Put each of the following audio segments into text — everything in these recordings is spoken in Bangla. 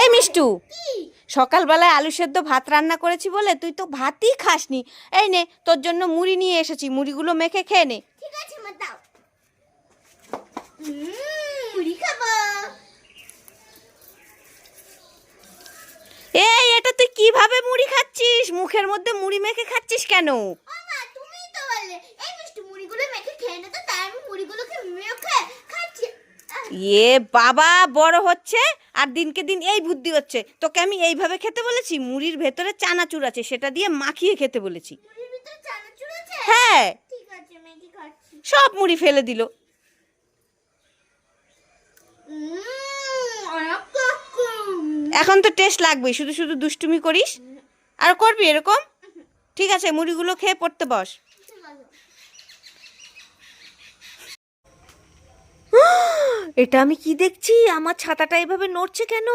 এই মিষ্টু সকালবেলায় আলু সেদ্ধ ভাত রান্না করেছি বলে তুই তো ভাতই খাসনি। এই নে তোর জন্য মুড়ি নিয়ে এসেছি মুড়িগুলো মেখে খেয়ে নে। ঠিক আছে মা দাও। মুড়ি খাব। এই এটা তুই কীভাবে মুড়ি খাচ্ছিস? মুখের মধ্যে মুড়ি মেখে খাচ্ছিস কেন ও মা তুমিই তো বললে এই মিষ্টি মুড়িগুলো মেখে খেয়ে নে তো তাই আমি মুড়িগুলোকে মেখে খাচ্ছি আহ, এ বাবা বড় হচ্ছে আর দিনকে দিন এই বুদ্ধি হচ্ছে। তোকে আমি এইভাবে খেতে বলেছি? মুড়ির ভেতরে চানাচুর আছে সেটা দিয়ে মাখিয়ে খেতে বলেছি। হ্যাঁ। সব মুড়ি ফেলে দিল। এখন তো টেস্ট লাগবেই শুধু শুধু দুষ্টুমি করিস। আর করবি এরকম? ঠিক আছে মুড়িগুলো খেয়ে পড়তে বস ঠিক আছে। এটা আমি কি দেখছি? আমার ছাতাটা এভাবে নড়ছে কেন?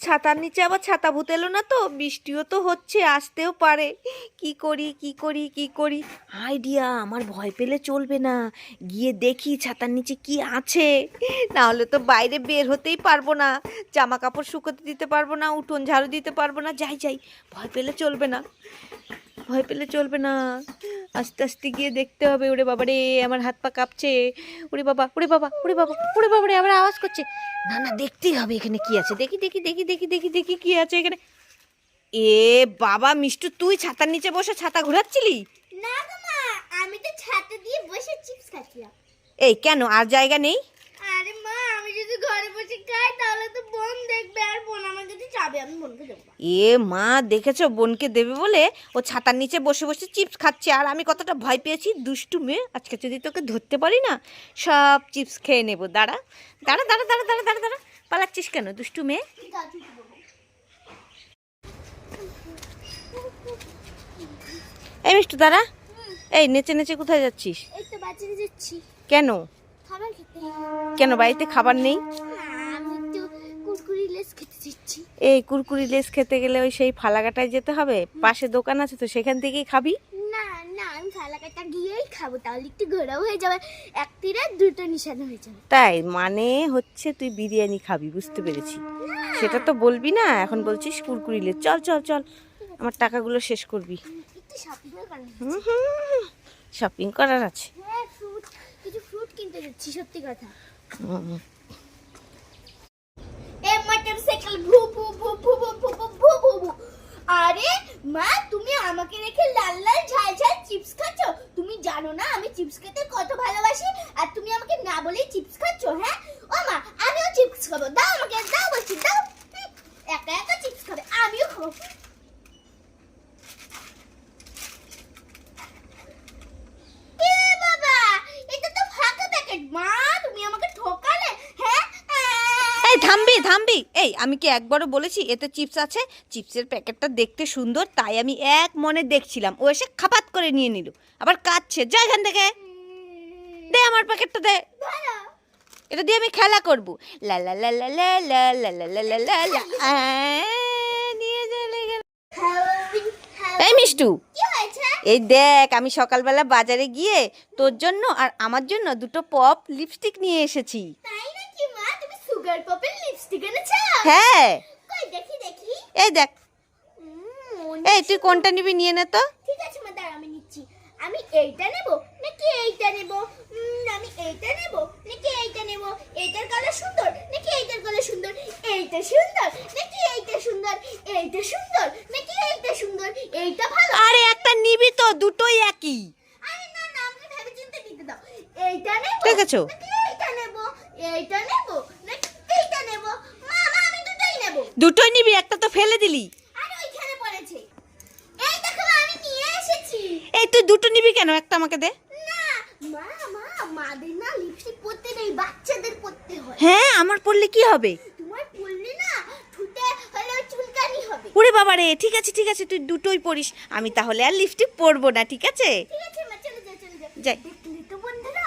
ছাতার নিচে আবার ছাতা ভূত এলো না তো? বৃষ্টিও তো হচ্ছে, আসতেও পারে। কি করি কি করি কি করি? আইডিয়া, আমার ভয় পেলে চলবে না। গিয়ে দেখি ছাতার নিচে কি আছে। না হলে তো বাইরে বের হতেই পারব না। জামা কাপড় শুকোতে দিতে পারব না, উঠোন ঝাড়ু দিতে পারব না। যাই যাই। ভয় পেলে চলবে না। ভয় পেলে চলবে না। আস্তে আস্তে গিয়ে দেখতে হবে ওরে বাবা রে আমার হাত পা কাঁপছে। ওরে বাবা ওরে বাবা ওরে বাবা ওরে বাবা রে আবার আওয়াজ করছে। না না দেখতেই হবে এখানে কি আছে। দেখি দেখি দেখি দেখি দেখি দেখি কি আছে এখানে। এ বাবা মিষ্টু তুই ছাতার নিচে বসে ছাতা ঘোরাচ্ছিলি? না গো মা আমি তো ছাতা দিয়ে বসে চিপস খাচ্ছিলাম। এই কেন আর জায়গা নেই? আরে মা আমি যদি ঘরে বসে খাই তাহলে তো বোন এ মা দেখেছ? বোনকে দেবে বলে ও ছাতার নিচে বসে বসে চিপস খাচ্ছে। আর আমি কতটা ভয় পেয়েছি দুষ্টু মেয়ে। আজকে যদি তোকে ধরতে পারি না সব চিপস খেয়ে নেব। দাঁড়া দাঁড়া দাঁড়া দাঁড়া দাঁড়া দাঁড়া দাঁড়া। পালাচ্ছিস কেন দুষ্টু মেয়ে। এই মিষ্টু দাঁড়া। এই নেচে নেচে কোথায় যাচ্ছিস? কেন? কেন বাড়িতে খাবার নেই? এই কুরকুরি লেস খেতে গেলে ওই সেই ফালাকাটায় যেতে হবে? পাশে দোকান আছে তো সেখান থেকেই খাবি? না না আমি ফালাকাটা গিয়েই খাব তাহলে একটু ঘোরাও হয়ে যাবে। এক তীরে দুটো নিশানা হয়ে যাবে। তাই? মানে হচ্ছে তুই বিরিয়ানি খাবি বুঝতে পেরেছি। সেটা তো বলবি না? এখন বলছিস কুরকুরি লেস। চল চল চল। আমার টাকাগুলো শেষ করবি। শপিং করার আছে। হ্যাঁ কিছু ফ্রুট কিনতে যাচ্ছি সত্যি কথা। এ ভু ভু ভু ভু ভু ভু ভু ভু ভু ভু। আরে, মা, তুমি আমাকে রেখে লাল লাল, ঝাল ঝাল চিপস খাচ্ছ? তুমি জানো না আমি চিপস খেতে কত ভালোবাসি, আর তুমি আমাকে না বলেই চিপস খাচ্ছ হ্যাঁ ও মা আমিও চিপস খাব দাও আমাকে দাও বলছি দাও হুম, একা একা চিপস খাবে আমিও খাব এ বাবা এটা তো ফাঁকা প্যাকেট মা তুমি আমাকে ঠকালে হ্যাঁ এই থামবি থামবি এই আমি কি একবারও বলেছি এতে চিপস আছে চিপসের প্যাকেটটা দেখতে সুন্দর তাই আমি এক মনে দেখছিলাম ও এসে খাপাত করে নিয়ে নিল আবার কাচ্ছে যা এখান থেকে দে আমার প্যাকেটটা দে এটা দিয়ে আমি খেলা করব লা লা লা লা লা লা লা লা লা লা লা লা এই মিষ্টু এই দেখ আমি সকালবেলা বাজারে গিয়ে তোর জন্য আর আমার জন্য দুটো পপ লিপস্টিক নিয়ে এসেছি সুগার পপের লিপস্টিক এনেছো হ্যাঁ। কই দেখি দেখি। এই দেখ। এই তুই কোনটা নিবি নিয়ে নে তো। ঠিক আছে মা দাঁড়া আমি নিচ্ছি। আমি এইটা নেব নাকি এইটা নেব? আমি এইটা নেব নাকি এইটা নেব? এইটার কালার সুন্দর নাকি এইটার কালার সুন্দর? এইটা সুন্দর নাকি এইটা সুন্দর? এইটা সুন্দর নাকি এইটা সুন্দর? এইটা ভালো। আরে একটা নিবি তো দুটোই একই। আরে না না আমাকে ভেবে চিন্তে নিতে দাও। এইটা নেব দেখেছ? নাকি এইটা নেব? এইটা নেব। দুটোই নিবি একটা তো ফেলে দিলি। এই তুই দুটো নিবি কেন? একটা আমাকে দে। হ্যাঁ। আমার পড়লে কি হবে? ওরে বাবা রে ঠিক আছে ঠিক আছে তুই দুটোই পড়িস আমি তাহলে আর লিপস্টিক পরবো না ঠিক আছে? যাই। তো বন্ধুরা